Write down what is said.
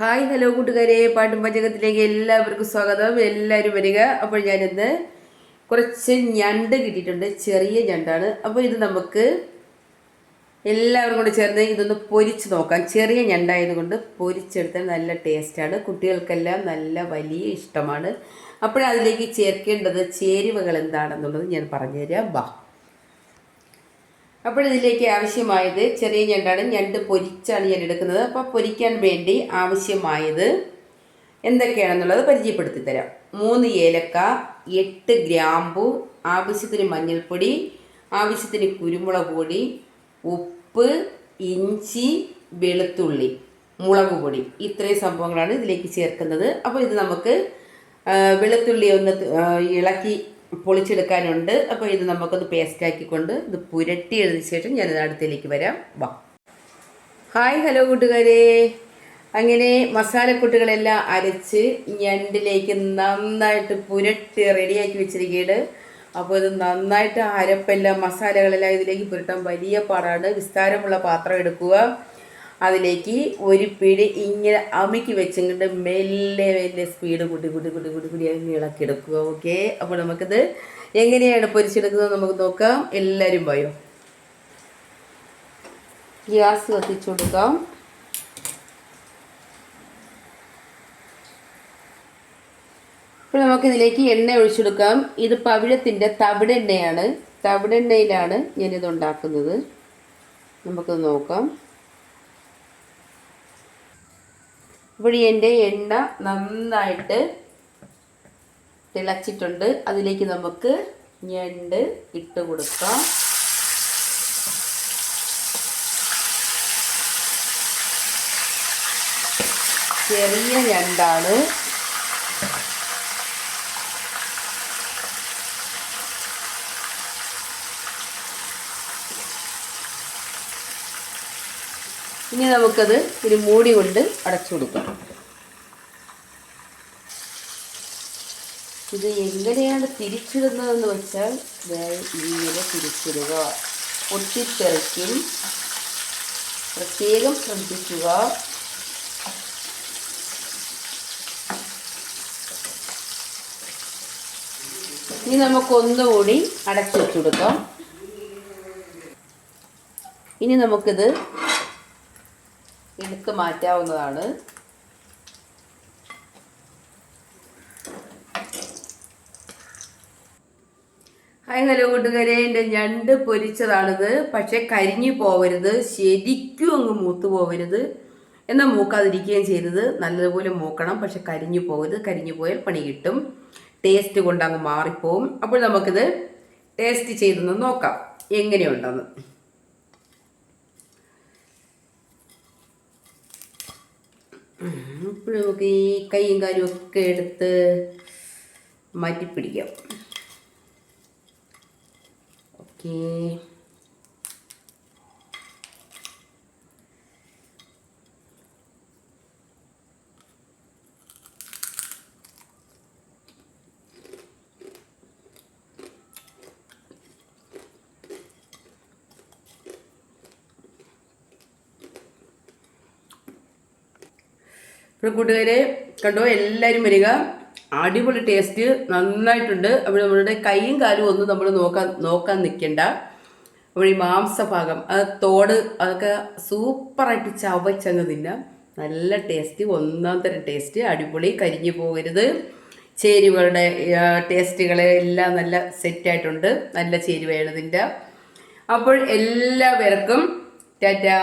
Hi hello കൂട്ടുകാരെ. പാട്ടും പാചകത്തിലേക്ക് എല്ലാവർക്കും സ്വാഗതം. എല്ലാവരും വരിക. അപ്പോൾ ഞാനിന്ന് കുറച്ച് ഞണ്ട് കിട്ടിയിട്ടുണ്ട്. ചെറിയ ഞണ്ടാണ്. അപ്പോൾ ഇത് നമുക്ക് എല്ലാവരും കൂടെ ചേർന്ന് ഇതൊന്ന് പൊരിച്ച് നോക്കാം. ചെറിയ ഞണ്ടായതുകൊണ്ട് പൊരിച്ചെടുത്താൽ നല്ല ടേസ്റ്റാണ്. കുട്ടികൾക്കെല്ലാം നല്ല വലിയ ഇഷ്ടമാണ്. അപ്പോഴതിലേക്ക് ചേർക്കേണ്ടത് ചേരുവകൾ എന്താണെന്നുള്ളത് ഞാൻ പറഞ്ഞുതരാം. വാ അപ്പോൾ ഇതിലേക്ക് ആവശ്യമായത് ചെറിയ ഞണ്ടാണ്. ഞണ്ട് പൊരിച്ചാണ് ഞാൻ എടുക്കുന്നത്. അപ്പോൾ പൊരിക്കാൻ വേണ്ടി ആവശ്യമായത് എന്തൊക്കെയാണെന്നുള്ളത് പരിചയപ്പെടുത്തി തരാം മൂന്ന് ഏലക്ക എട്ട് ഗ്രാമ്പു ആവശ്യത്തിന് മഞ്ഞൾപ്പൊടി ആവശ്യത്തിന് കുരുമുളക് പൊടി ഉപ്പ് ഇഞ്ചി വെളുത്തുള്ളി മുളക് പൊടി. ഇത്രയും സംഭവങ്ങളാണ് ഇതിലേക്ക് ചേർക്കുന്നത്. അപ്പോൾ ഇത് നമുക്ക് വെളുത്തുള്ളി ഒന്ന് ഇളക്കി പൊളിച്ചെടുക്കാനുണ്ട്. അപ്പോൾ ഇത് നമുക്കൊന്ന് പേസ്റ്റ് ആക്കിക്കൊണ്ട് ഇത് പുരട്ടി എഴുതിയ ശേഷം ഞാനിത് അടുത്തേക്ക് വരാം. വാ. ഹായ് ഹലോ കൂട്ടുകാരെ. അങ്ങനെ മസാലക്കൂട്ടുകളെല്ലാം അരച്ച് ഞണ്ടിലേക്ക് നന്നായിട്ട് പുരട്ടി റെഡിയാക്കി വെച്ചിരിക്കുകയാണ്. അപ്പോൾ ഇത് നന്നായിട്ട് അരപ്പെല്ലാം മസാലകളെല്ലാം ഇതിലേക്ക് പുരട്ടാൻ വലിയ പാടാണ്. വിസ്താരമുള്ള പാത്രം എടുക്കുക. അതിലേക്ക് ഒരു പിടി ഇങ്ങനെ അമുക്കി വെച്ചുകൊണ്ട് മെല്ലെ മെല്ലെ സ്പീഡ് കൂട്ടി കൂട്ടി കൂട്ടി കൂട്ടി കൂടി ഇളക്കി എടുക്കുക ഓക്കെ അപ്പോൾ നമുക്കിത് എങ്ങനെയാണ് പൊരിച്ചെടുക്കുന്നത് നമുക്ക് നോക്കാം. എല്ലാവരും പോയോ? ഗ്യാസ് കത്തിച്ചു കൊടുക്കാം. ഇപ്പോൾ നമുക്കിതിലേക്ക് എണ്ണ ഒഴിച്ചെടുക്കാം ഇത് പവിഴത്തിന്റെ തവിടെണ്ണയാണ്. തവിടെണ്ണയിലാണ് ഞാനിത് ഉണ്ടാക്കുന്നത് നമുക്കത് നോക്കാം. ഇവിടെ എന്റെ എണ്ണ നന്നായിട്ട് തിളച്ചിട്ടുണ്ട്. അതിലേക്ക് നമുക്ക് ഞണ്ട് ഇട്ട് കൊടുക്കാം. ചെറിയ ഞണ്ടാണ്. ഇനി നമുക്കത് ഇനി മൂടി കൊണ്ട് അടച്ചു കൊടുക്കാം. ഇത് എങ്ങനെയാണ് തിരിച്ചിടുന്നതെന്ന് വെച്ചാൽ ഇങ്ങനെ തിരിച്ചിടുക. പൊട്ടിത്തെറിക്കും. പ്രത്യേകം ശ്രദ്ധിക്കുക. ഇനി നമുക്കൊന്നുകൂടി അടച്ചു വെച്ചു കൊടുക്കാം. ഇനി നമുക്കിത് എടുത്ത് മാറ്റാവുന്നതാണ്. ഹായ് ഹലോ കൂട്ടുകാരെ. എന്റെ ഞണ്ട് പൊരിച്ചതാണിത്. പക്ഷേ കരിഞ്ഞു പോവരുത്. ശരിക്കും അങ്ങ് മൂത്ത് പോവരുത്. എന്നാൽ മൂക്കാതിരിക്കുകയും ചെയ്തത് നല്ലതുപോലെ മൂക്കണം. പക്ഷെ കരിഞ്ഞു പോകരുത് കരിഞ്ഞു പോയാൽ പണി കിട്ടും. ടേസ്റ്റ് കൊണ്ട് അങ്ങ് മാറിപ്പോവും. അപ്പോൾ നമുക്കിത് ടേസ്റ്റ് ചെയ്തൊന്ന് നോക്കാം. എങ്ങനെയുണ്ടെന്ന്. അപ്പോൾ നമുക്ക് ഈ കൈയും കാലും ഒക്കെ എടുത്ത് മാറ്റി പിടിക്കാം ഓക്കേ. ഇപ്പോൾ കൂട്ടുകാരെ കണ്ടോ? എല്ലാവരും വരിക. അടിപൊളി ടേസ്റ്റ് നന്നായിട്ടുണ്ട്. അപ്പോൾ നമ്മളുടെ കൈയും കാലും ഒന്നും നമ്മൾ നോക്കാൻ നോക്കാൻ നിൽക്കണ്ട. അപ്പോൾ ഈ മാംസഭാഗം അത് തോട് അതൊക്കെ സൂപ്പറായിട്ട് ചവച്ചങ്ങ് തിന്നാം. നല്ല ടേസ്റ്റ് ഒന്നാം തരം ടേസ്റ്റ് അടിപൊളി കരിഞ്ഞു പോകരുത്. ചേരുവകളുടെ ടേസ്റ്റുകൾ എല്ലാം നല്ല സെറ്റായിട്ടുണ്ട് നല്ല ചേരുവയാണ് ഇതിന്റെ അപ്പോൾ എല്ലാവർക്കും ടാറ്റാ.